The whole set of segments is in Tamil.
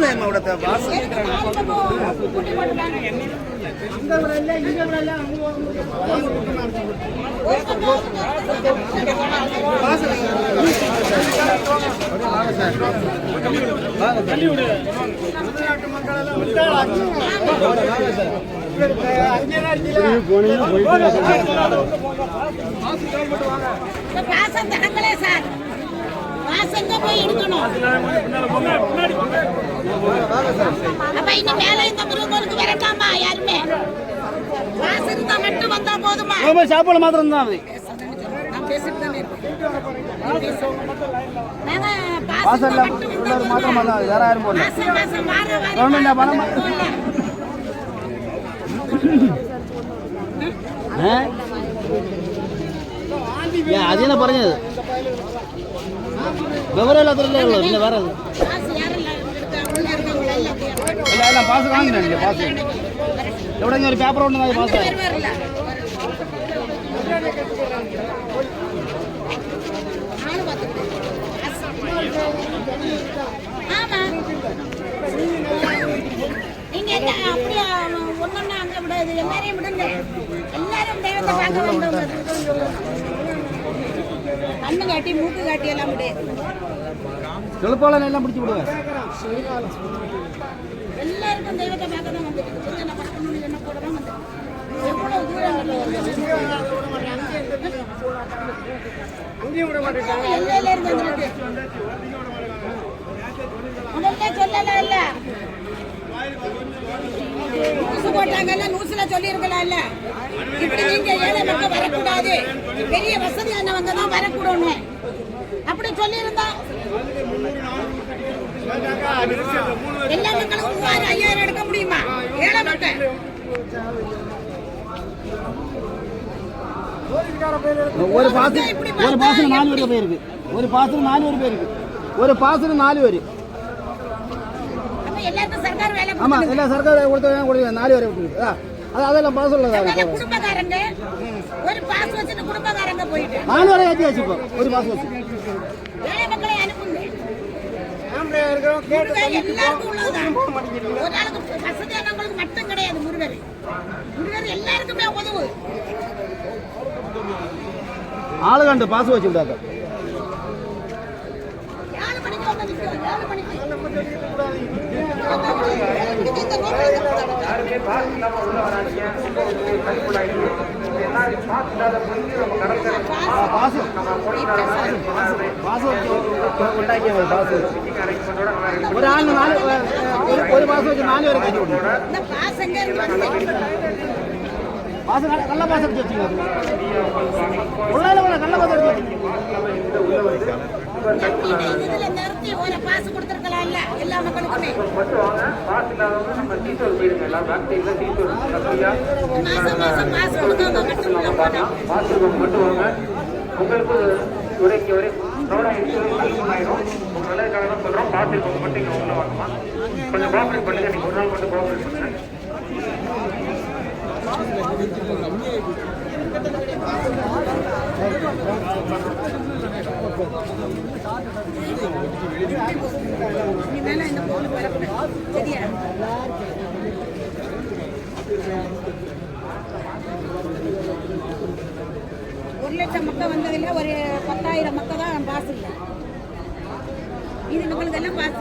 யார் நேம் அவட பாஸ் பாசம் தரங்களே சார். பாசம் தான் போய் எடுக்கணும்? அப்ப இனி மேல இந்த மிருகங்களுக்கு வரட்டாமா யாருமே? பாசம் இருந்தா மட்டும் வந்தா போதுமா? சாப்பாடு மாத்திரம் தான் அது உள்ளது மாத்திரம். தான் வேற யாரும் போடல கவர்மெண்ட் பணம் வாரம் അതെന്നെ പറഞ്ഞത് വിവരമില്ലാത്തല്ലേ ഉള്ളു പിന്നെ വേറെ ഇല്ല അല്ല പാസ് വാങ്ങിയിട്ടില്ലേ പാസ് എവിടെ ഒരു പേപ്പർ ഉണ്ടെന്നാൽ പാസ്സായി கண்ணு காட்டி மூக்கு காட்டி எல்லாம் விடு. செழுப்பாளன் எல்லாம் பிடிச்சி விடுங்க எல்லாருக்கும் தெய்வத்தை பார்க்க தான் வந்துருக்கு சின்ன படக்கணும்னு என்ன கூட தான் வந்துருக்கு எவ்வளவு சொல்லியிருக்கலாம்ல? இப்படி நீங்க ஏழை மக்கள் வரக்கூடாது. பெரிய வசதியானவங்க தான் வரக்கூடணும் அப்படி சொல்லியிருந்தா எல்லா மக்களும் மூவாயிரம் ஐயாயிரம் எடுக்க முடியுமா? ஏழை மக்கள். ஒரு பாசனம் ஒரு பாசனம் நாலு பேர் போயிருக்கு ஒரு பாசனம் நாலு பேர் போயிருக்கு ஒரு பாசனம் நாலு பேர் ஆமா எல்லா சர்க்கார் வேலை கொடுத்து நாலு பேர் கொடுத்துருக்கு அது அதெல்லாம் பாஸ் உள்ளதா குடும்பக்காரங்க. ஒரு பாஸ் வச்சுட்டு குடும்பக்காரங்க போயிட்டு. நாலு வரை ஏற்றியாச்சு இப்போ ஒரு பாஸ் வச்சு. ஏழை மக்களை அனுப்புங்க. முருகன் எல்லாருக்கும் உள்ளதுதான். ஒரு ஆளுக்கு வசதியானவங்களுக்கு மட்டும் கிடையாது முருகர். முருகர் எல்லாருக்குமே உதவு. ஆளு கண்டு பாஸ் வச்சு விடாத. ஏழு மணிக்கு வந்து நிற்கும் ஏழு மணிக்கு. ಅದಕ್ಕೆ ಭಾರತ ನಮ್ಮ ಉಳ್ಳವರಾಣಿಗೆ ಕಲಿಕೊಳ್ಳಾಗಿದೆ ಎಲ್ಲರಿಗೂ ಮಾತಿಲ್ಲದ ಕುರಿತು ನಮ್ಮ ಕಡಲ್ಕರೆ ನಮ್ಮ ಕೊಡುಗೆ ஒரு மாசம் நாலு வரைக்கும் மக்களுக்குமே மட்டும் வாங்க பாஸ் இல்லாதவங்க நம்ம டீச்சர் உள்ள போட்டோம் பாஸ் இருக்கவங்க உங்களுக்கு உரைக்கு வரை ரோடா இன்சூரன்ஸ் ஆயிரும் உங்க நல்லதுக்காக தான் சொல்றோம் மட்டும் இங்க உள்ள வாங்கம்மா. கொஞ்சம் கோஆபரேட் பண்ணுங்க நீங்க ஒரு நாள் மட்டும் கோஆபரேட் பண்ணுங்க. இனிமேல இந்த பொண்ணு வரக்கூடாது சரியா ஒரு லட்சம் மக்கள் வந்ததில்ல ஒரு பத்தாயிரம் மக்கள் தான் பாஸ் இல்லை. இது மக்களுக்கு எல்லாம் பாஸ்.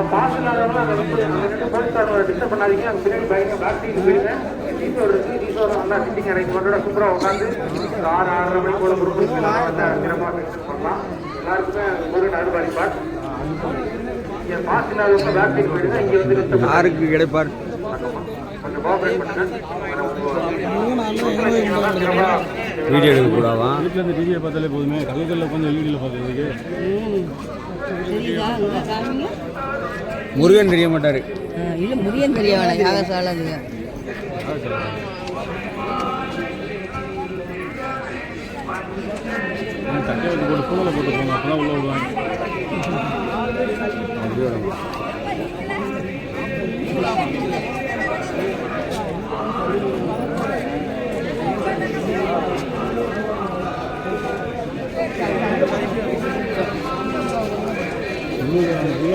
இருக்கு இல்லாதவங்க அந்த டிஸ்டர்ப் பண்ணாதீங்க. அங்க பின்னாடி பயங்கர பேக் சைடு போயிருங்க டீச்சர் இருக்கு. டீச்சர் நல்லா சிட்டிங் அரேஞ்ச்மெண்டோட உட்காந்து ஆறு ஆறரை மணி போல குரூப் வந்து சிறப்பாக பண்ணலாம். எல்லாருக்குமே ஒரு நடுபாடி பாஸ். இங்க பாஸ் இல்லாதவங்க பேக் சைடு போயிடுங்க இங்க வந்து டிஸ்டர்ப் யாருக்கு கிடைப்பார் கொஞ்சம் கோஆபரேட் பண்ணுங்க. சிறப்பா வீடியோ எடுக்க கூடாவா வீட்டில் இருந்து டிவியை பார்த்தாலே போதுமே கலக்கல்ல உட்காந்து எல்இடியில் காமிங்க முருகன் தெரிய மாட்டாரு. இல்ல முரியன் தெரிய வேணாம். யாகசால தட்டை வச்சு போட்டு பூனில் போட்டு போங்க அப்போ தான் உள்ள விடுவாங்க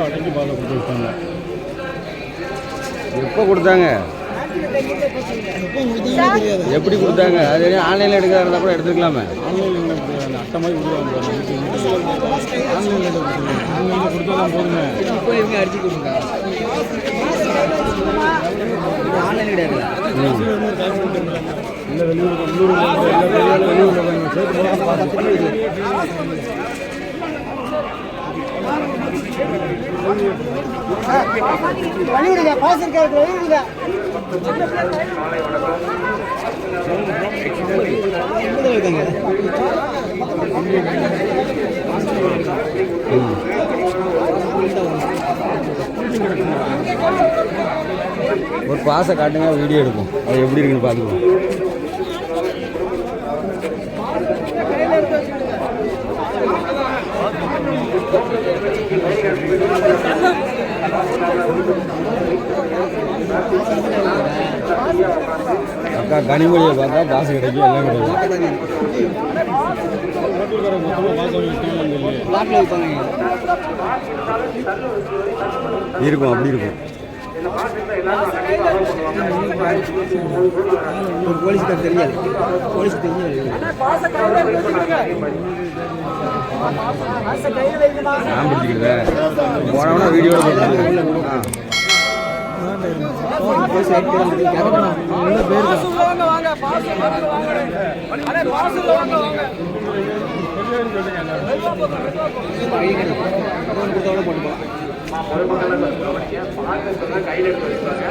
அடைஞ்சு பாதை கொடுத்து எப்போ கொடுத்தாங்க எப்படி கொடுத்தாங்க? அது ஆன்லைனில் எடுக்கிறதா இருந்தால் கூட எடுத்துக்கலாமே. ஆன்லைனில் அட்டை மாதிரி ஆன்லைனில் ஆன்லைனில் கொடுத்தா தான் போதுமே இல்லை வெளியூர் உள்ளூர் ஒரு பாசை காட்டுங்க வீடியோ எடுப்போம். அது எப்படி இருக்குன்னு பார்த்துக்குவோம். அக்கா கனிமொழியை பார்த்தா பாசு கிடைக்கும் எல்லாம் கிடைக்கும் ஹோட்டல்காரங்க மொத்தமாக வாசல் வச்சுட்டாங்க சொல்லி இருக்கும் அப்படி இருக்கும் போலீஸ்கார் தெரியாது போலீஸ் தெரியாது நான் பிடிச்சிக்கிறேன் போனவனா வீடியோ கையில் எடுத்து வச்சுப்பாங்க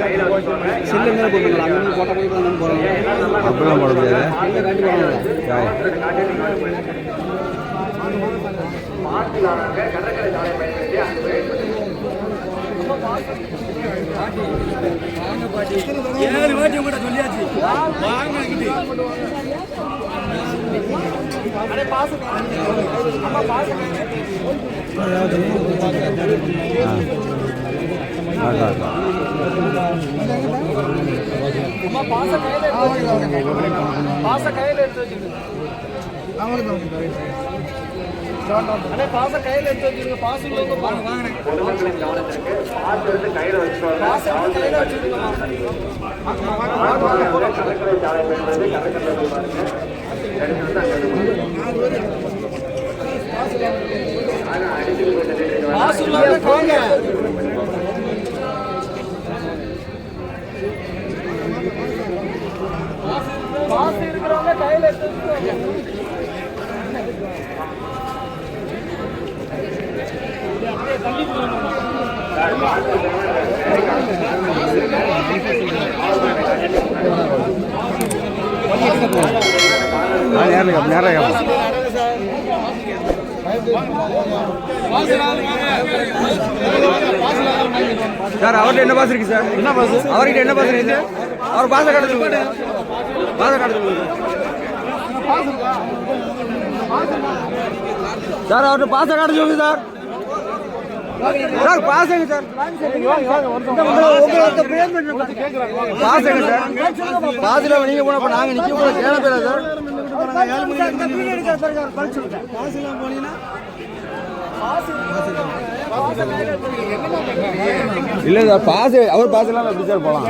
கையில் வச்சுப்பாங்க அப்படிலாம் போட முடியாது யாய். மாற்றிலானாங்க கடற்கரை சாலை பயன்படுத்தி அங்கு பயன்படுத்தி ஆ ஆ, ஆ. பொதுமக்களின் கவனத்திற்கு பாஸ் எடுத்து கையில் வச்சுக்கோங்க கடற்கரை சாலை பயன்படுத்தி கடற்கரை போய் பாருங்க எடுத்து வந்து அங்க இருக்கு. ஆனா அடிச்சுட்டு போயிட்டு நின்னுட்டு வாங்க. நேரில் கேப்போம் சார் அவர்கிட்ட என்ன பாஸ் இருக்கு சார்? என்ன பாஸ் அவர்கிட்ட என்ன பாஸ் இருக்கு அவர் பாச காட்ட சொல்லுங்க பாச காட்ட சொல்லுங்க சார் அவர்கிட்ட பாச சொல்லுங்க சார். சார் பாஸ் எங்க சார். பாஸ் எங்க சார். பாஸ்ல நீங்க போன இப்ப நாங்க நிக்க கூட கேள பேரா சார்? இல்ல சார் பாஸ் அவர் பாஸ் எல்லாம் எப்படி சார் போலாம்?